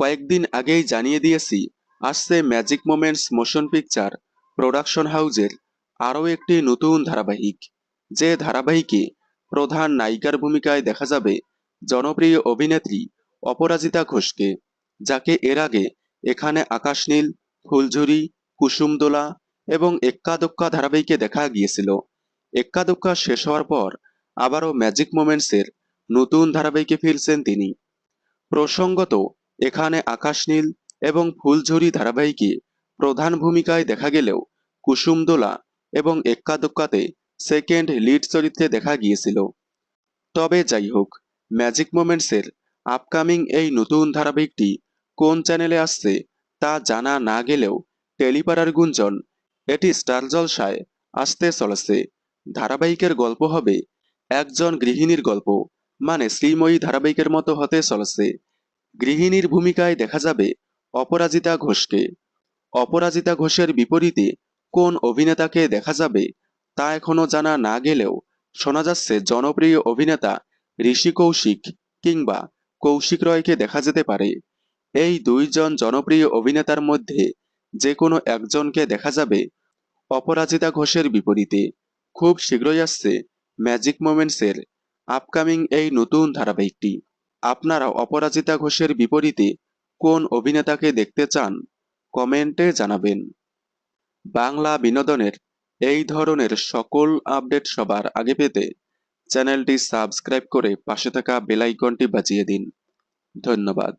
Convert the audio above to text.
কয়েকদিন আগেই জানিয়ে দিয়েছি আসছে Magic Moments Motion Picture Production হাউজের আরও একটি নতুন ধারাবাহিক, যে ধারাবাহিকে প্রধান নায়িকার ভূমিকায় দেখা যাবে জনপ্রিয় অভিনেত্রী অপরাজিতা ঘোষকে, যাকে এর আগে এখানে আকাশ নীল ফুলঝুরি, কুসুমদোলা এবং এক্কা দোক্কা ধারাবাহিকে দেখা গিয়েছিল। এক্কা দোক্কা শেষ হওয়ার পর আবারও ম্যাজিক মোমেন্টসের নতুন ধারাবাহিকে ফিরছেন তিনি। প্রসঙ্গত এখানে আকাশ নীল এবং ফুলঝুরি ধারাবাহিকে প্রধান ভূমিকায় দেখা গেলেও কুসুমদোলা এবং এক্কা দোক্কাতে সেকেন্ড লিড চরিত্রে দেখা গিয়েছিল। তবে যাই হোক, ম্যাজিক মোমেন্টসের আপকামিং এই নতুন ধারাবাহিকটি কোন চ্যানেলে আসছে তা জানা না গেলেও টেলিপাড়ার গুঞ্জন, এটি স্টার জলসায় আসতে চলেছে। ধারাবাহিকের গল্প হবে একজন গৃহিণীর গল্প মানে শ্রীময়ী ধারাবাহিকের মতো হতে চলেছে গৃহিণীর ভূমিকায় দেখা যাবে অপরাজিতা ঘোষকে। অপরাজিতা ঘোষের বিপরীতে কোন অভিনেতাকে দেখা যাবে তা এখনও জানা না গেলেও শোনা যাচ্ছে জনপ্রিয় অভিনেতা ঋষি কৌশিক কিংবা কৌশিক রয়কে দেখা যেতে পারে। এই দুইজন জনপ্রিয় অভিনেতার মধ্যে যে কোনো একজনকে দেখা যাবে অপরাজিতা ঘোষের বিপরীতে। খুব শীঘ্রই আসছে ম্যাজিক মোমেন্টসের আপকামিং এই নতুন ধারাবাহিকটি। আপনারা অপরাজিতা ঘোষের বিপরীতে কোন অভিনেতাকে দেখতে চান, কমেন্টে জানাবেন। বাংলা বিনোদনের এই ধরনের সকল আপডেট সবার আগে পেতে চ্যানেলটি সাবস্ক্রাইব করে পাশে থাকা বেলাইকনটি বাজিয়ে দিন। ধন্যবাদ।